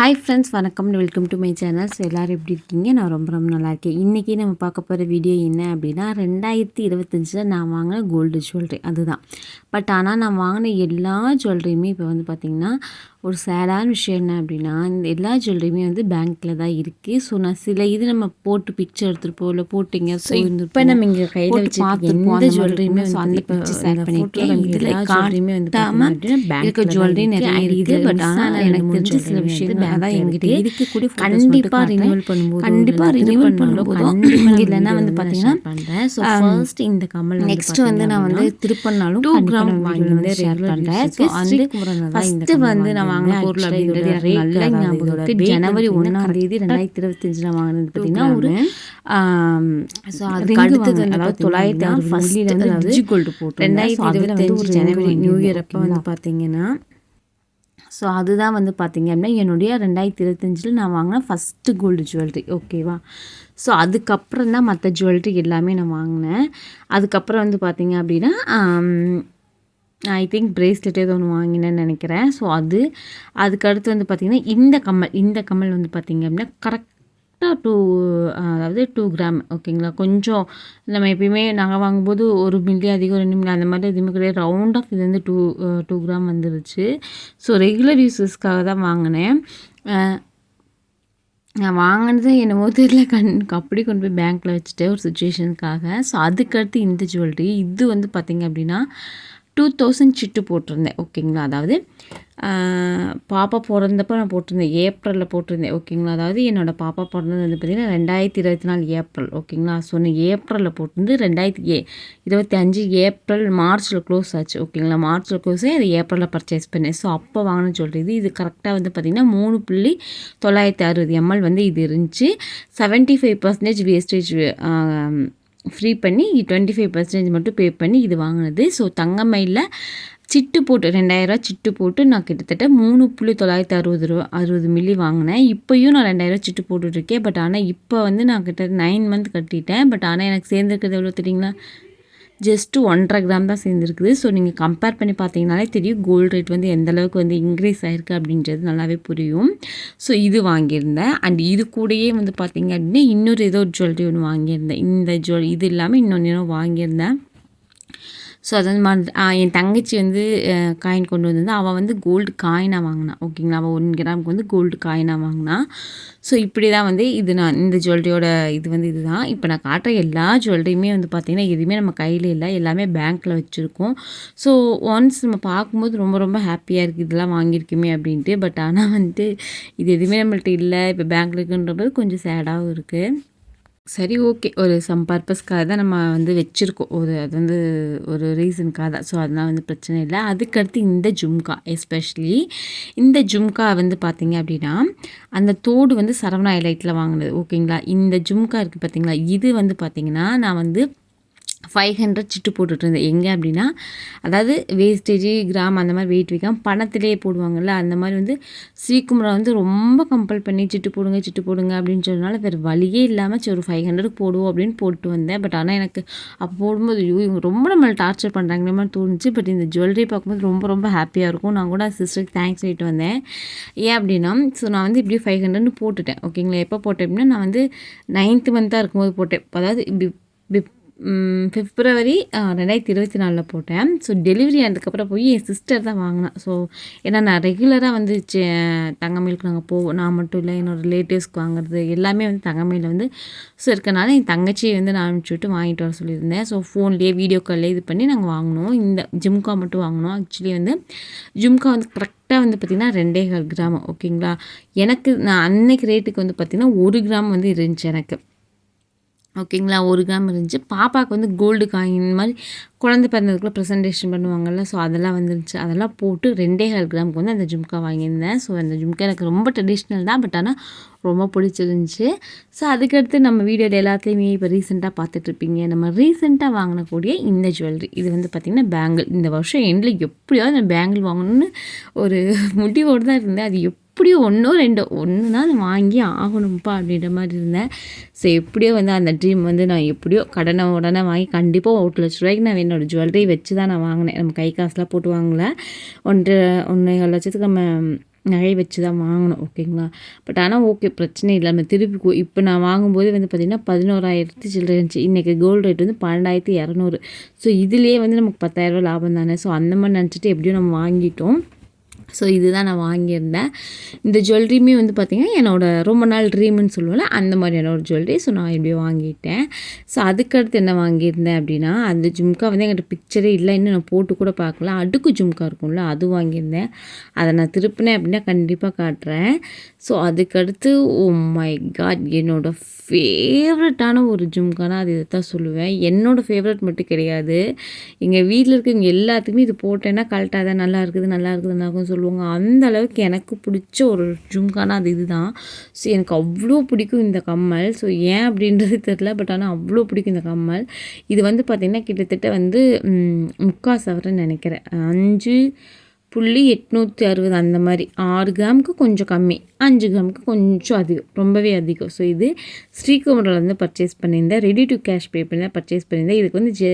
Hi friends வணக்கம். Welcome to my channels எல்லோரும் எப்படி இருக்கீங்க? நான் ரொம்ப ரொம்ப நல்லா இருக்கேன். இன்றைக்கி நம்ம பார்க்க போகிற வீடியோ என்ன அப்படின்னா ரெண்டாயிரத்தி இருபத்தஞ்சில் நான் வாங்கின கோல்டு ஜுவல்லரி அதுதான். பட் ஆனால் நான் வாங்கின எல்லா ஜுவல்லரியுமே இப்போ வந்து பார்த்திங்கன்னா ஒரு சேடான விஷயம் என்ன அப்படின்னா இந்த எல்லா ஜுவல்லரியுமே வந்து பேங்க்கில் தான் இருக்குது ஸோ நான் சில இது நம்ம போட்டு பிக்சர் எடுத்துருப்போம் இல்லை போட்டிங்க ஸோ இப்போ நம்ம இங்கே கையில் வச்சு பார்த்துருப்போம் எந்த ஜுவல்லரியுமே வந்து அந்த பிக்சர் ஷேர் பண்ணியிருக்கேன் இதில் ஜுவல்லரியுமே வந்து இருக்க ஜுவல்லரி நிறைய இருக்குது. பட் ஆனால் எனக்கு தெரிஞ்ச சில விஷயங்கள் அதான் எங்கிட்ட இதுக்கு கூட கண்டிப்பாக ரினியூவல் பண்ணும்போது கண்டிப்பாக ரினியூவல் பண்ணும்போது இல்லைன்னா வந்து பார்த்தீங்கன்னா பண்ணுறேன். ஸோ ஃபர்ஸ்ட் இந்த கமல் நெக்ஸ்ட் வந்து நான் வந்து திருப்பண்ணாலும் டூ கிராம் வாங்கி வந்து ஷேர் பண்ணுறேன் அந்த ஃபஸ்ட்டு வந்து நான் வாங்கின பொருள் அப்படின்றது எனக்கு நல்ல ஞாபகம் இருக்கு ஜனவரி ஒன்றாம் தேதி ரெண்டாயிரத்தி இருபத்தஞ்சில் வாங்கினது பார்த்தீங்கன்னா ஒரு ஸோ அதுக்கு அடுத்தது அதாவது தொள்ளாயிரத்தி ஆறு ஃபஸ்ட்டில் வந்து ரிஜி கோல்டு போட்டு ரெண்டாயிரத்தி இருபத்தஞ்சு ஜனவரி நியூ இயர் அப்போ வந்து பார்த்தீங்கன்னா ஸோ அதுதான் வந்து பார்த்திங்க அப்படின்னா என்னுடைய ரெண்டாயிரத்தி இருபத்தஞ்சில் நான் வாங்கின ஃபஸ்ட்டு கோல்டு ஜுவல்லரி ஓகேவா ஸோ அதுக்கப்புறம் தான் மற்ற ஜுவல்லரி எல்லாமே நான் வாங்கினேன். அதுக்கப்புறம் வந்து பார்த்திங்க அப்படின்னா ஐ திங்க் பிரேஸ்லெட் ஏதோ ஒன்று வாங்கினேன்னு நினைக்கிறேன். ஸோ அது அதுக்கடுத்து வந்து பார்த்திங்கன்னா இந்த கம்மல் இந்த கம்மல் வந்து பார்த்திங்க அப்படின்னா கரெக்டாக டூ அதாவது டூ கிராம் ஓகேங்களா கொஞ்சம் நம்ம எப்பயுமே நாங்கள் வாங்கும்போது ஒரு மில்லி அதிகம் ரெண்டு மில்லி அந்த மாதிரி எதுவுமே கிடையாது. ரவுண்ட் ஆஃப் இது வந்து டூ டூ கிராம் வந்துருச்சு. ஸோ ரெகுலர் யூஸஸ்க்காக தான் வாங்கினேன். நான் வாங்கினது என்னமோ தெரியல. கண் அப்படி கொண்டு போய் பேங்க்கில் வச்சுட்டேன் ஒரு சுச்சுவேஷனுக்காக ஸோ அதுக்கடுத்து இந்த ஜுவல்லரி இது வந்து பார்த்திங்க அப்படின்னா டூ தௌசண்ட் சிட்டு போட்டிருந்தேன் ஓகேங்களா அதாவது பாப்பா பிறந்தப்போ நான் போட்டிருந்தேன் ஏப்ரலில் போட்டிருந்தேன் ஓகேங்களா அதாவது என்னோடய பாப்பா பிறந்தது வந்து பார்த்திங்கன்னா ரெண்டாயிரத்தி இருபத்தி நாலு ஏப்ரல் ஓகேங்களா ஸோ நான் ஏப்ரலில் போட்டிருந்து ரெண்டாயிரத்தி ஏ இருபத்தி அஞ்சு ஏப்ரல் மார்ச்சில் க்ளோஸ் ஆச்சு ஓகேங்களா மார்ச்சில் க்ளோஸ் ஆகி அது ஏப்ரலில் பர்ச்சேஸ் பண்ணேன். ஸோ அப்போ வாங்கின சொல்கிறது இது கரெக்டாக வந்து பார்த்திங்கன்னா மூணு புள்ளி தொள்ளாயிரத்தி அறுபது எம்எல் வந்து இது இருந்துச்சு. Seventy five percentage wastage free பண்ணி டுவெண்ட்டி ஃபைவ் பர்சன்டேஜ் மட்டும் பே பண்ணி இது வாங்கினது. ஸோ தங்கமயிலில் சிட்டு போட்டு ரெண்டாயிரரூவா சிட்டு போட்டு நான் கிட்டத்தட்ட மூணு புள்ளி தொள்ளாயிரத்தி அறுபது ரூபா அறுபது மில்லி வாங்கினேன். இப்போயும் நான் ரெண்டாயிரரூவா சிட்டு போட்டுட்ருக்கேன் பட் ஆனால் இப்போ வந்து நான் கிட்ட நைன் மந்த் கட்டிட்டேன். பட் ஆனால் எனக்கு சேர்ந்துருக்கிறது எவ்வளோ தெரியுங்களா? ஜஸ்ட்டு ஒன்றரை கிராம் தான் சேர்ந்துருக்குது. ஸோ நீங்கள் கம்பேர் பண்ணி பார்த்தீங்கனாலே தெரியும் கோல்டு ரேட் வந்து எந்த அளவுக்கு வந்து இன்க்ரீஸ் ஆகிருக்கு அப்படின்றது நல்லாவே புரியும். ஸோ இது வாங்கியிருந்தேன். அண்ட் இது கூடயே வந்து பார்த்தீங்க அப்படின்னா இன்னொரு ஏதோ ஒரு ஜுவல்லரி ஒன்று வாங்கியிருந்தேன். இந்த ஜுவல் இது இல்லாமல் இன்னொன்று வாங்கியிருந்தேன். ஸோ அது வந்து என் தங்கச்சி வந்து காயின் கொண்டு வந்திருந்தா அவள் வந்து கோல்டு காயினாக வாங்கினா. ஓகேங்களா அவள் ஒன் கிராமுக்கு வந்து கோல்டு காயினாக வாங்கினா. ஸோ இப்படி தான் வந்து இது நான் இந்த ஜுவல்லரியோட இது வந்து இதுதான். இப்போ நான் காட்டுற எல்லா ஜுவல்லரியுமே வந்து பார்த்திங்கன்னா எதுவுமே நம்ம கையில் இல்லை. எல்லாமே பேங்க்கில் வச்சுருக்கோம். ஸோ ஒன்ஸ் நம்ம பார்க்கும்போது ரொம்ப ரொம்ப ஹாப்பியாக இருக்குது இதெல்லாம் வாங்கியிருக்குமே அப்படின்ட்டு. பட் ஆனால் வந்துட்டு இது எதுவுமே நம்மள்ட்ட இல்லை. இப்போ பேங்க்கில் இருக்குன்றபோது கொஞ்சம் சேடாகவும் இருக்குது சரி ஓகே. ஒரு சம் பர்பஸ்க்காக தான் நம்ம வந்து வச்சுருக்கோம். ஒரு அது வந்து ஒரு ரீசனுக்காக தான். ஸோ அதெல்லாம் வந்து பிரச்சனை இல்லை. அதுக்கடுத்து இந்த ஜும்கா எஸ்பெஷலி இந்த ஜும்கா வந்து பார்த்திங்க அப்படின்னா அந்த தோடு வந்து சரவணா லைட்டில் வாங்கினது. ஓகேங்களா? இந்த ஜும்கா இருக்குது பார்த்திங்களா? இது வந்து பார்த்திங்கன்னா நான் வந்து ஃபைவ் ஹண்ட்ரட் சிட்டு போட்டுட்ருந்தேன் எங்கே அப்படின்னா அதாவது வேஸ்டேஜ் கிராம் அந்த மாதிரி வெயிட் வைக்காம பணத்திலே போடுவாங்கள்ல அந்த மாதிரி வந்து ஸ்ரீகுமரா வந்து ரொம்ப கம்பல் பண்ணி சிட்டு போடுங்க சிட்டு போடுங்க அப்படின்னு சொன்னனால வேறு வழியே இல்லாமல் சரி ஒரு ஃபைவ் ஹண்ட்ரட் போடுவோம் அப்படின்னு போட்டு வந்தேன். பட் ஆனால் எனக்கு அப்போ போடும்போது ஐயோ இவங்க ரொம்ப நம்மளை டார்ச்சர் பண்ணுறாங்க மாதிரி தோணுச்சு. பட் இந்த ஜுவல்லரி பார்க்கும்போது ரொம்ப ரொம்ப ஹாப்பியாக இருக்கும். நான் கூட சிஸ்டருக்கு தேங்க்ஸ் சொல்லிட்டு வந்தேன். ஏன் அப்படின்னா ஸோ நான் வந்து இப்படி ஃபைவ் ஹண்ட்ரட்னு போட்டுட்டேன். ஓகேங்களா எப்போ போட்டேன் அப்படின்னா நான் வந்து நைன்த்து மந்த்தாக இருக்கும்போது போட்டேன். அதாவது இப்படி பிப்ரவரி ரெண்டாயிரத்தி இருபத்தி நாலில் போட்டேன். ஸோ டெலிவரி ஆனதுக்கப்புறம் போய் என் சிஸ்டர் தான் வாங்கினேன் ஸோ ஏன்னா நான் ரெகுலராக வந்து தங்கமயிலுக்கு நாங்கள் போவோம் நான் மட்டும் இல்லை என்னோடய ரிலேட்டிவ்ஸ்க்கு வாங்குறது எல்லாமே வந்து தங்கமயிலில் வந்து ஸோ இருக்கனால என் தங்கச்சியை வந்து நான் அனுப்பிச்சி விட்டு வாங்கிட்டு வர சொல்லியிருந்தேன். ஸோ ஃபோன்லேயே வீடியோ கால்லேயே இது பண்ணி நாங்கள் வாங்கினோம். இந்த ஜிம்கா மட்டும் வாங்கினோம். ஆக்சுவலி வந்து ஜிம்கா வந்து கரெக்டாக வந்து பார்த்திங்கன்னா ரெண்டே கால் கிராம் ஓகேங்களா எனக்கு நான் அன்னைக்கு ரேட்டுக்கு வந்து பார்த்திங்கன்னா ஒரு கிராம் வந்து இருந்துச்சு எனக்கு. ஓகேங்களா? ஒரு கிராம் இருந்துச்சு. பாப்பாவுக்கு வந்து கோல்டு காயின் மாதிரி குழந்த பிறந்ததுக்குள்ள ப்ரெசன்டேஷன் பண்ணுவாங்கள்ல ஸோ அதெல்லாம் வந்துருந்துச்சு அதெல்லாம் போட்டு ரெண்டே கால் கிராமுக்கு வந்து அந்த ஜும்கா வாங்கியிருந்தேன். ஸோ அந்த ஜும்கா எனக்கு ரொம்ப ட்ரெடிஷ்னல் தான் பட் ஆனால் ரொம்ப பிடிச்சிருந்துச்சு. ஸோ அதுக்கடுத்து நம்ம வீடியோவில் எல்லாத்துலேயுமே இப்போ ரீசெண்டாக பார்த்துட்ருப்பீங்க. நம்ம ரீசெண்டாக வாங்கினக்கூடிய இந்த ஜுவல்லரி இது வந்து பார்த்திங்கன்னா பேங்கிள் இந்த வருஷம் எண்டில் எப்படியாவது நான் பேங்கிள் வாங்கணும்னு ஒரு முடிவோடு தான் இருந்தேன். அது எப் எப்படியோ ஒன்றோ ரெண்டோ ஒன்றுனா வாங்கி ஆகணும்ப்பா அப்படின்ற மாதிரி இருந்தேன். ஸோ எப்படியோ வந்து அந்த ட்ரீம் வந்து நான் எப்படியோ கடனை உடனே வாங்கி கண்டிப்பாக ஒரு லட்ச ரூபாய்க்கு நான் என்னோடய ஜுவல்லரி வச்சு தான் நான் வாங்கினேன். நம்ம கை காசுலாம் போட்டு வாங்கல. ஒன்று ஒன்றே லட்சத்துக்கு நம்ம நகை வச்சு தான் வாங்கினோம் ஓகேங்களா பட் ஆனால் ஓகே பிரச்சனை இல்லை. நம்ம திருப்பி இப்போ நான் வாங்கும்போது வந்து பார்த்திங்கன்னா பதினோராயிரத்தி சில்லறை இருந்துச்சு. இன்றைக்கி கோல்டு ரேட் வந்து பன்னெண்டாயிரத்தி இரநூறு. ஸோ இதுலேயே வந்து நமக்கு பத்தாயிரரூபா லாபம் தானே. ஸோ அந்த மாதிரி நினச்சிட்டு எப்படியும் நம்ம வாங்கிட்டோம். ஸோ இதுதான் நான் வாங்கியிருந்தேன். இந்த ஜுவல்லரியுமே வந்து பார்த்திங்கன்னா என்னோடய ரொம்ப நாள் ட்ரீம்னு சொல்லுவேன்ல அந்த மாதிரியான ஒரு ஜுவல்லரி ஸோ நான் இப்படி வாங்கிட்டேன். ஸோ அதுக்கடுத்து என்ன வாங்கியிருந்தேன் அப்படின்னா அந்த ஜும்கா வந்து என்கிட்ட பிக்சரே இல்லை. இன்னும் நான் போட்டு கூட பார்க்கல. அடுக்கு ஜும்கா இருக்கும்ல அது வாங்கியிருந்தேன். அதை நான் திருப்பினேன் அப்படின்னா கண்டிப்பாக காட்டுறேன். ஸோ அதுக்கடுத்து ஓ மை காட் என்னோடய ஃபேவரட்டான ஒரு ஜும்கானா அது. இதை தான் சொல்லுவேன். என்னோடய ஃபேவரட் மட்டும் கிடையாது. எங்கள் வீட்டில் இருக்கவங்க எல்லாத்துக்குமே இது போட்டேன்னா கரெக்டாக தான் நல்லா இருக்குது நல்லா இருக்குது நல்லா சொல்லுவாங்க. அந்த அளவுக்கு எனக்கு பிடிச்ச ஒரு ஜும்கானா அது இதுதான். ஸோ எனக்கு அவ்வளோ பிடிக்கும் இந்த கம்மல். ஸோ ஏன் அப்படின்றது தெரில பட் ஆனால் அவ்வளோ பிடிக்கும் இந்த கம்மல். இது வந்து பார்த்திங்கன்னா கிட்டத்தட்ட வந்து முக்கா சவரன்னு நினைக்கிறேன். அஞ்சு புள்ளி எட்நூற்றி அறுபது அந்த மாதிரி. ஆறு கிராமுக்கு கொஞ்சம் கம்மி அஞ்சு கிராமுக்கு கொஞ்சம் அதிகம் ரொம்பவே அதிகம். ஸோ இது ஸ்ரீகுமரிலேருந்து பர்ச்சேஸ் பண்ணியிருந்தேன். ரெடி டு கேஷ் பே பண்ணி பர்ச்சேஸ் பண்ணியிருந்தேன். இதுக்கு வந்து ஜெ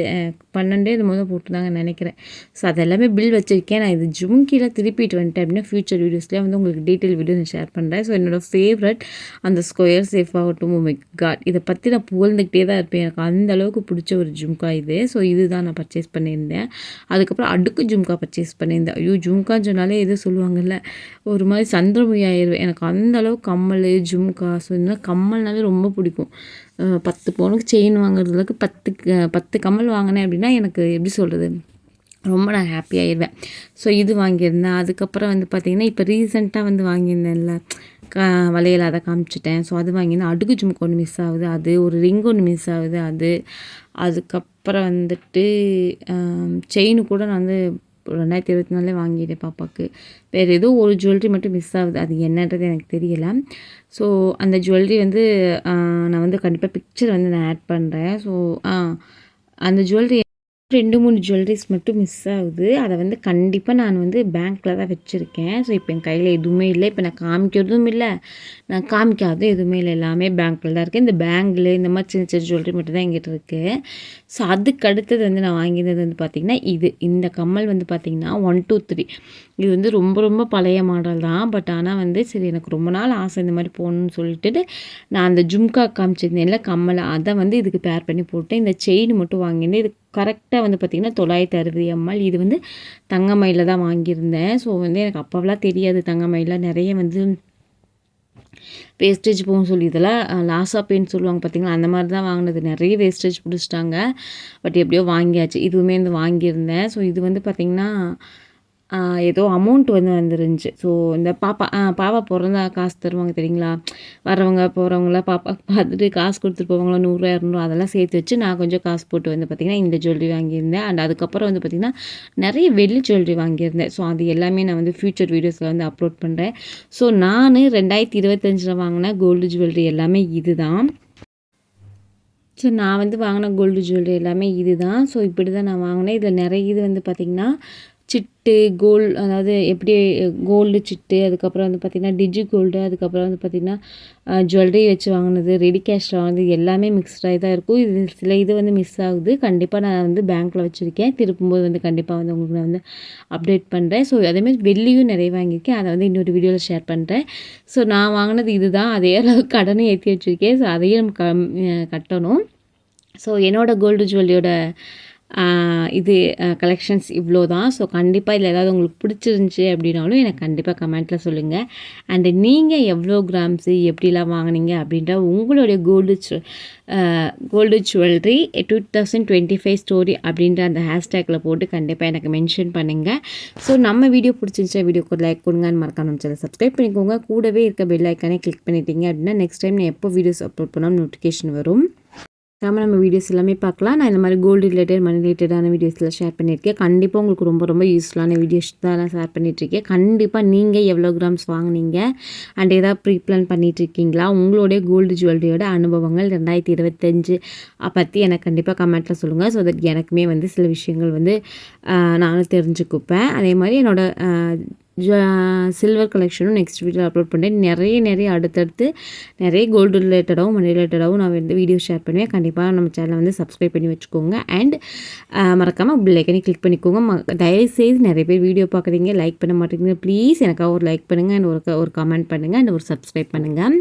பன்னெண்டே இது முதல் போட்டுருந்தாங்க நினைக்கிறேன். ஸோ அதெல்லாமே பில் வச்சுருக்கேன். நான் இது ஜும்கியில் திருப்பிட்டு வந்துட்டேன் அப்படின்னா ஃபியூச்சர் வீடியோஸ்லேயே வந்து உங்களுக்கு டீட்டெயில் வீடியோ நான் ஷேர் பண்ணுறேன் ஸோ என்னோடய ஃபேவரட் அந்த ஸ்கொயர் சேஃப் ஆகட்டும் oh மை காட் இதை பற்றி நான் புகழ்ந்துக்கிட்டே தான் இருப்பேன். எனக்கு அந்த அளவுக்கு பிடிச்ச ஒரு ஜும்கா இது. ஸோ இதுதான் நான் பர்ச்சேஸ் பண்ணியிருந்தேன். அதுக்கப்புறம் அடுக்கு ஜும்கா பர்ச்சேஸ் பண்ணியிருந்தேன். ஐயோ ஜும்கா சொன்னாலே எது சொல்லுவாங்கல்ல ஒரு மாதிரி சந்திரமுகி ஆயிடுவேன் எனக்கு அந்த அளவுக்கு கம்மல் ஜும்கா ஸோ இந்த கம்மல்னாலே ரொம்ப பிடிக்கும். பத்து பவுனுக்கு செயின் வாங்குறதுக்கு பத்து பத்து கம்மல் வாங்கினேன் அப்படின்னா எனக்கு எப்படி சொல்கிறது ரொம்ப நான் ஹாப்பியாகிடுவேன் ஸோ இது வாங்கியிருந்தேன். அதுக்கப்புறம் வந்து பார்த்திங்கன்னா இப்போ ரீசெண்டாக வந்து வாங்கியிருந்தேன்ல க வளையல் அதை காமிச்சிட்டேன். ஸோ அது வாங்கியிருந்தேன். அடுக்கு ஜும்க்கு ஒன்று மிஸ் ஆகுது. அது ஒரு ரிங் ஒன்று மிஸ் ஆகுது. அது அதுக்கப்புறம் வந்துட்டு செயின் கூட நான் வந்து ரெண்டாயிரத்தி இருபத்தி நாலே வாங்கிட்டேன் பாப்பாவுக்கு வேறு ஏதோ ஒரு ஜுவல்லரி மட்டும் மிஸ் ஆகுது. அது என்னன்றது எனக்கு தெரியலை. ஸோ அந்த ஜுவல்லரி வந்து நான் வந்து கண்டிப்பாக பிக்சர் வந்து நான் ஆட் பண்ணுறேன் ஸோ அந்த ஜுவல்லரி ரெண்டு மூணு ஜுவல்லரிஸ் மட்டும் மிஸ் ஆகுது. அதை வந்து கண்டிப்பாக நான் வந்து பேங்க்கில் தான் வச்சுருக்கேன். ஸோ இப்போ என் கையில் எதுவுமே இல்லை. இப்போ நான் காமிக்கிறதும் இல்லை. நான் காமிக்காததும் எதுவுமே இல்லை. எல்லாமே பேங்க்கில் தான் இருக்குது இந்த பேங்கில் இந்த மாதிரி சின்ன சின்ன ஜுவல்லரி மட்டும் தான் எங்கிட்ட இருக்குது ஸோ அதுக்கு அடுத்தது வந்து நான் வாங்கினது வந்து பார்த்திங்கன்னா இது. இந்த கம்மல் வந்து பார்த்திங்கன்னா ஒன் டூ த்ரீ இது வந்து ரொம்ப ரொம்ப பழைய மாடல் தான். பட் ஆனால் வந்து சரி எனக்கு ரொம்ப நாள் ஆசை இந்த மாதிரி போகணுன்னு சொல்லிட்டு நான் அந்த ஜும்கா காமிச்சிருந்தேன்ல கம்மலை. அதை வந்து இதுக்கு பேர் பண்ணி போட்டேன். இந்த செயின் மட்டும் வாங்கியிருந்தேன் இது கரெக்டாக வந்து பார்த்திங்கன்னா தொள்ளாயிரத்தி அறுபது எம்எல். இது வந்து தங்கமயில தான் வாங்கியிருந்தேன். ஸோ வந்து எனக்கு அப்போவெலாம் தெரியாது. தங்கமயில நிறைய வந்து வேஸ்டேஜ் போகும் சொல்லி இதெல்லாம் லாஸாக பெயின் சொல்லுவாங்க பார்த்திங்களா அந்த மாதிரி தான் வாங்கினது. நிறைய வேஸ்டேஜ் பிடிச்சிட்டாங்க. பட் எப்படியோ வாங்கியாச்சு. இதுவுமே வந்து வாங்கியிருந்தேன். ஸோ இது வந்து பார்த்திங்கன்னா ஏதோ அமௌண்ட் வந்து வந்துருந்துச்சு. ஸோ இந்த பாப்பா பாப்பா பிறந்தா காசு தருவாங்க தெரியுங்களா? வரவங்க போகிறவங்களாம் பாப்பா பார்த்துட்டு காசு கொடுத்துட்டு போவாங்களா? நூறுரூவா இரநூறுவா அதெல்லாம் சேர்த்து வச்சு நான் கொஞ்சம் காசு போட்டு வந்து பார்த்திங்கன்னா இந்த ஜுவல்லரி வாங்கியிருந்தேன். அண்ட் அதுக்கப்புறம் வந்து பார்த்திங்கன்னா நிறைய வெள்ளி ஜுவல்லரி வாங்கியிருந்தேன். ஸோ அது எல்லாமே நான் வந்து ஃப்யூச்சர் வீடியோஸில் வந்து அப்லோட் பண்ணுறேன் ஸோ நான் ரெண்டாயிரத்தி இருபத்தஞ்சில் வாங்கின கோல்டு ஜுவல்லரி எல்லாமே இது தான் ஸோ நான் வந்து வாங்கின கோல்டு ஜுவல்லரி எல்லாமே இது தான் ஸோ இப்படி தான் நான் வாங்கினேன். இதில் நிறைய இது வந்து பார்த்திங்கன்னா சிட்டு கோல்டு அதாவது எப்படி கோல்டு சிட்டு அதுக்கப்புறம் வந்து பார்த்திங்கன்னா டிஜி கோல்டு அதுக்கப்புறம் வந்து பார்த்திங்கன்னா ஜுவல்லரி வச்சு வாங்கினது ரெடி கேஷில் வாங்கினது எல்லாமே மிக்ஸ்டாகி தான் இருக்கும். இது சில இது வந்து மிஸ் ஆகுது. கண்டிப்பாக நான் வந்து பேங்க்கில் வச்சுருக்கேன். திருப்பும்போது வந்து கண்டிப்பாக வந்து உங்களுக்கு நான் வந்து அப்டேட் பண்ணுறேன் ஸோ அதேமாதிரி வெள்ளியும் நிறைய வாங்கியிருக்கேன். அதை வந்து இன்னொரு வீடியோவில் ஷேர் பண்ணுறேன் ஸோ நான் வாங்கினது இது தான் அதே அளவுக்கு கடனை ஏற்றி வச்சுருக்கேன். ஸோ அதையும் நம்ம கட்டணும். ஸோ என்னோடய கோல்டு ஜுவல்லியோட இது கலெக்ஷன்ஸ் இவ்வளோ தான் ஸோ கண்டிப்பாக இதில் ஏதாவது உங்களுக்கு பிடிச்சிருந்துச்சி அப்படின்னாலும் எனக்கு கண்டிப்பாக கமெண்ட்டில் சொல்லுங்கள் அண்டு நீங்கள் எவ்வளோ கிராம்ஸு எப்படிலாம் வாங்கினீங்க அப்படின்ற உங்களுடைய gold gold jewellery two thousand twenty five story அப்படின்ற அந்த ஹேஷ்டேக்கில் போட்டு கண்டிப்பாக எனக்கு மென்ஷன் பண்ணுங்கள் ஸோ நம்ம வீடியோ பிடிச்சிருச்சா வீடியோக்கு லைக் கொடுங்கன்னு மறக்காம சேனல் சப்ஸ்கிரைப் பண்ணிக்கோங்க. கூடவே இருக்க பெல் ஐக்கானே கிளிக் பண்ணிட்டீங்க அப்படின்னா நெக்ஸ்ட் டைம் நான் எப்போ வீடியோஸ் அப்லோட் பண்ணாலும் நோட்டிஃபிகேஷன் வரும். நம்ம நம்ம வீடியோஸ் எல்லாமே பார்க்கலாம். நான் இந்த மாதிரி கோல்டு ரிலேட்டட் மணி ரிலேட்டடான வீடியோஸ்லாம் ஷேர் பண்ணியிருக்கேன். கண்டிப்பாக உங்களுக்கு ரொம்ப ரொம்ப யூஸ்ஃபுல்லான வீடியோஸ் தான் நான் ஷேர் பண்ணிகிட்ருக்கேன் கண்டிப்பாக நீங்கள் எவ்வளோ கிராம்ஸ் வாங்கினீங்க அண்ட் ஏதாவது ப்ரீ பிளான் பண்ணிகிட்ருக்கீங்களா உங்களுடைய கோல்டு ஜுவல்லரியோட அனுபவங்கள் ரெண்டாயிரத்தி இருபத்தஞ்சு பற்றி எனக்கு கண்டிப்பாக கமெண்ட்டில் சொல்லுங்கள் ஸோ தட் எனக்குமே வந்து சில விஷயங்கள் வந்து நானும் தெரிஞ்சுக்குப்பேன். அதே மாதிரி என்னோடய சில்வர் கலெக்ஷனும் நெக்ஸ்ட் வீடியோ அப்லோட் பண்ணுறேன் நிறைய நிறைய அடுத்தடுத்து நிறைய கோல்டு ரிலேட்டடாகவும் மணி ரிலேட்டடாகவும் நான் வந்து வீடியோ ஷேர் பண்ணுவேன். கண்டிப்பாக நம்ம சேனலை வந்து சப்ஸ்கிரைப் பண்ணி வச்சுக்கோங்க. அண்ட் மறக்காமல் பிள்ளைக்கனி கிளிக் பண்ணிக்கோங்க. ம தயவுசெய்து நிறைய பேர் வீடியோ பார்க்குறீங்க லைக் பண்ண மாட்டேங்க ப்ளீஸ் எனக்காக ஒரு லைக் பண்ணுங்கள் அண்ட் ஒரு ஒரு கமெண்ட் பண்ணுங்கள் அண்ட் ஒரு சப்ஸ்கிரைப் பண்ணுங்கள்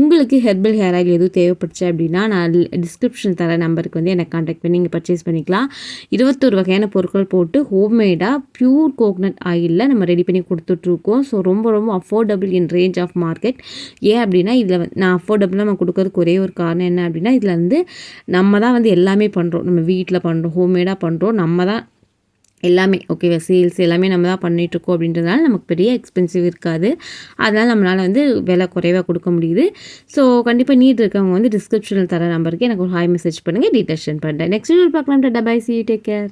உங்களுக்கு ஹெர்பல் ஹேர் ஆயில் எதுவும் தேவைப்படுச்சு அப்படின்னா நான் டிஸ்கிரிப்ஷன் தர நம்பருக்கு வந்து எனக்கு கான்டாக்ட் பண்ணி நீங்கள் பர்ச்சேஸ் பண்ணிக்கலாம். இருபத்தொரு வகையான பொருட்கள் போட்டு ஹோம்மேடாக ப்யூர் கோகனட் ஆயிலில் நம்ம ரெடி பண்ணி கொடுத்துட்ருக்கோம். ஸோ ரொம்ப ரொம்ப affordable in range of market ஏன் அப்படின்னா இதில் வந்து நான் அஃபோர்டபுளாக நம்ம கொடுக்கறதுக்கு ஒரே ஒரு காரணம் என்ன அப்படின்னா இதில் வந்து நம்ம தான் வந்து எல்லாமே பண்ணுறோம் நம்ம வீட்டில் பண்ணுறோம் ஹோம்மேடாக பண்ணுறோம் நம்ம தான் எல்லாமே ஓகேவா சேல்ஸ் எல்லாமே நம்ம தான் பண்ணிகிட்ருக்கோம் அப்படின்றதுனால நமக்கு பெரிய எக்ஸ்பென்சிவ் இருக்காது. அதனால் நம்மளால் வந்து விலை குறைவாக கொடுக்க முடியுது. ஸோ கண்டிப்பாக நீட் இருக்கவங்க வந்து டிஸ்கிரிப்ஷனில் தர நம்பருக்கு எனக்கு ஒரு ஹாய் மெசேஜ் பண்ணுங்கள் டீட்டெயில் சென்ட் பண்ணுறேன் நெக்ஸ்ட் வீடியோ பார்க்கலாம். டபை சி டேக் கேர்